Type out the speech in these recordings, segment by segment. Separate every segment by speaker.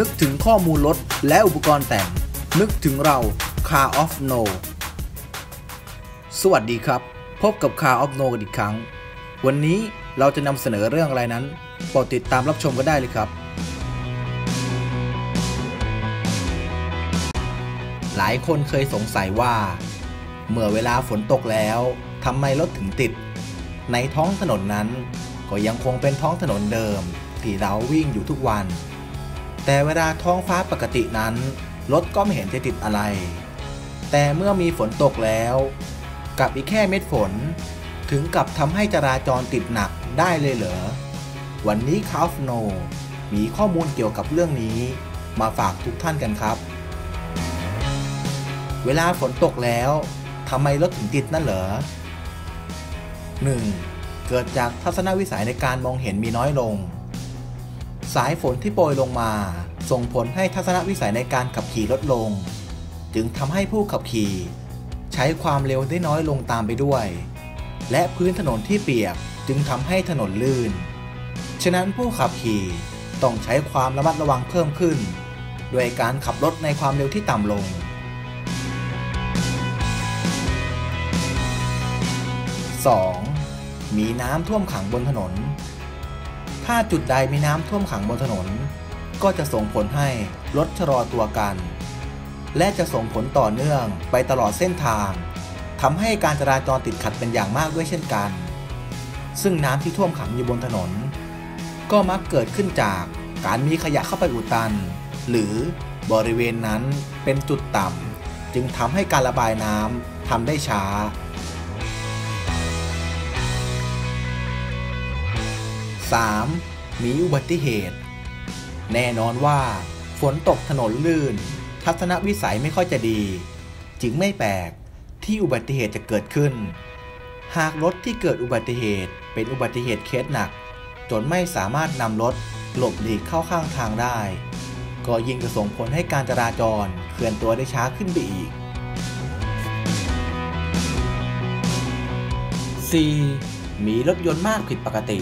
Speaker 1: นึกถึงข้อมูลรถและอุปกรณ์แต่ง นึกถึงเรา Car of No สวัสดีครับ พบกับ Car of No กันอีกครั้ง วันนี้เราจะนำเสนอเรื่องอะไรนั้นโปรดติดตามรับชมกันได้เลยครับ หลายคนเคยสงสัยว่า เมื่อเวลาฝนตกแล้วทำไมรถถึงติด ในท้องถนนนั้น ก็ยังคงเป็นท้องถนนเดิม ที่เราวิ่งอยู่ทุกวัน แต่เวลาท้องฟ้าปกตินั้น รถก็ไม่เห็นจะติดอะไร แต่เมื่อมีฝนตกแล้วกับอีกแค่เม็ดฝน ถึงกับทำให้จราจรติดหนักได้เลยเหรอ วันนี้คาฟโนมีข้อมูลเกี่ยวกับเรื่องนี้ มาฝากทุกท่านกันครับ เวลาฝนตกแล้วทำไมรถถึงติดนั่นเหรอ 1. เกิดจากทัศนวิสัยในการมองเห็นมีน้อยลง สายฝนที่โปรยลงมา ส่งผลให้ทัศนวิสัยในการขับขี่ลดลง จึงทำให้ผู้ขับขี่ ใช้ความเร็วได้น้อยลงตามไปด้วย และพื้นถนนที่เปียกจึงทำให้ถนนลื่น ฉะนั้นผู้ขับขี่ต้องใช้ความระมัดระวังเพิ่มขึ้น ด้วยการขับรถในความเร็วที่ต่ำลง 2. มีน้ำท่วมขังบนถนน ถ้าจุดใดมีน้ำท่วมขังบนถนน ก็จะส่งผลให้รถชะลอตัวกัน และจะส่งผลต่อเนื่องไปตลอดเส้นทางทำให้การจราจรติดขัดเป็นอย่างมากด้วยเช่นกัน ซึ่งน้ำที่ท่วมขังอยู่บนถนน ก็มักเกิดขึ้นจากการมีขยะเข้าไปอุดตัน หรือบริเวณนั้นเป็นจุดต่ำจึงทำให้การระบายน้ำทำได้ช้า 3. มีอุบัติเหตุ แน่นอนว่า ฝนตกถนนลื่น ทัศนวิสัยไม่ค่อยจะดี จึงไม่แปลกที่อุบัติเหตุจะเกิดขึ้น หากรถที่เกิดอุบัติเหตุเป็นอุบัติเหตุเคสหนัก จนไม่สามารถนำรถหลบหลีกเข้าข้างทางได้ ก็ยิ่งจะส่งผลให้การจราจรเคลื่อนตัวได้ช้าขึ้นไปอีก 4. มีรถยนต์มากผิดปกติ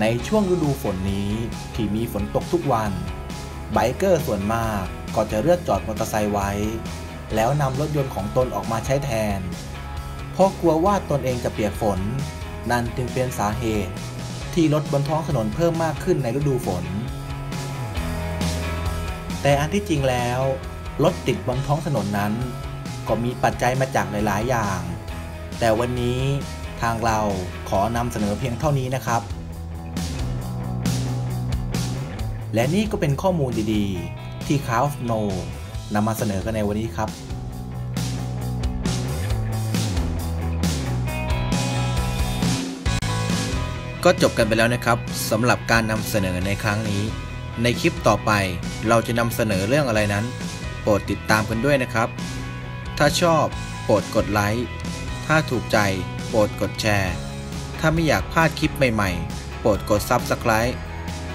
Speaker 1: ในช่วงฤดูฝนนี้ที่มีฝนตกทุกวันไบเกอร์ส่วนมากก็จะเลือกจอดมอเตอร์ไซค์ไว้ แล้วนำรถยนต์ของตนออกมาใช้แทน เพราะกลัวว่าตนเองจะเปียกฝน นั่นจึงเป็นสาเหตุ ที่รถบนท้องถนนเพิ่มมากขึ้นในฤดูฝน แต่อันที่จริงแล้วรถติดบนท้องถนนนั้น ก็มีปัจจัยมาจากหลาย ๆ อย่าง แต่วันนี้ทางเราขอนำเสนอเพียงเท่านี้นะครับ และนี่ก็เป็นข้อมูลดีๆ ที่ c a l f No นำมาเสนอกันในวันนี้ครับก็จบกันไปแล้วนะครับสำหรับการนำเสนอในครั้งนี้ ในคลิปต่อไปเราจะนำเสนอเรื่องอะไรนั้น โปรดติดตามกันด้วยนะครับ ถ้าชอบโปรดกดไลค์ถ้าถูกใจโปรดกดแชร์ ถ้าไม่อยากพลาดคลิปใหม่ๆ โปรดกด Subscribe